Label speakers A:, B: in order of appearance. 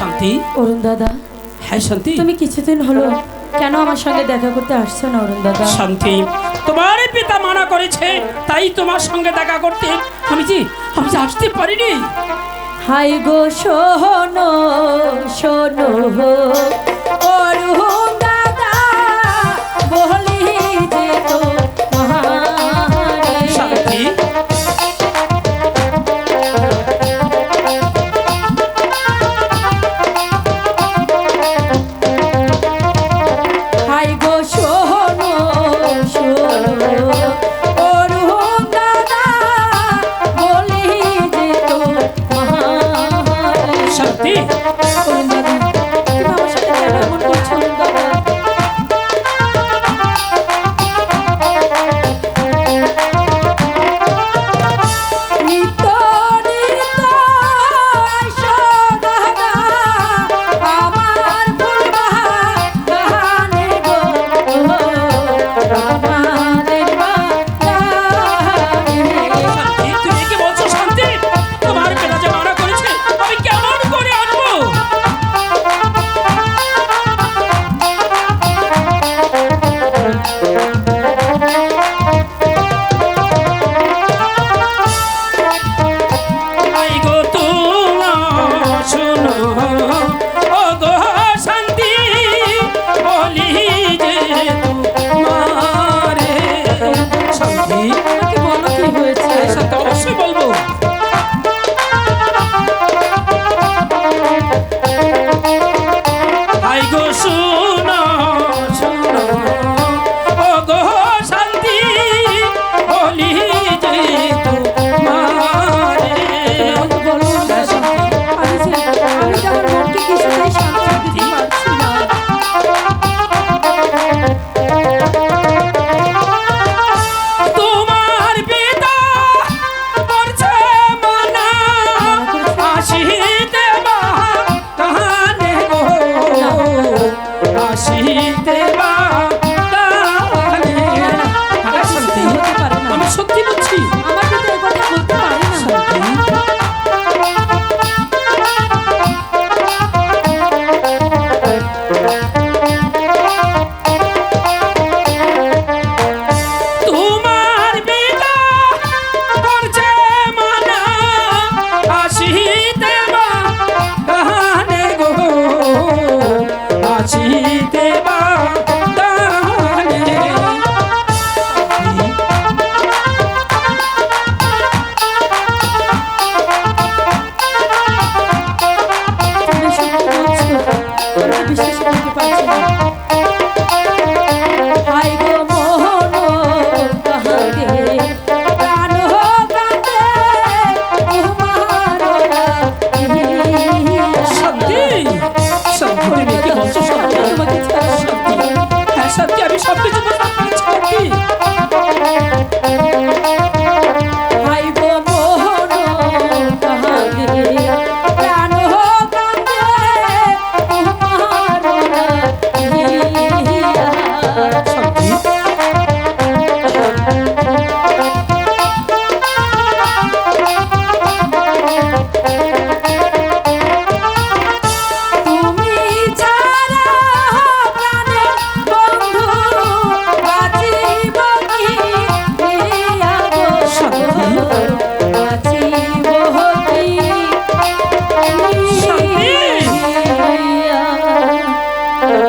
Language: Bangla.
A: শান্তি?
B: অরুণ দাদা।
A: হ্যাঁ শান্তি?
B: তুমি কিছুদিন হলো কেন আমার সঙ্গে দেখা করতে আসছো না অরুণ দাদা?
A: শান্তি তোমার পিতা মানা করেছে তাই তোমার সঙ্গে দেখা করতে আমি যে আমি যে আসতে পারিনি।
B: হাই গো সোহনো বাঁচিতে বিশেষ করতে পারছি না।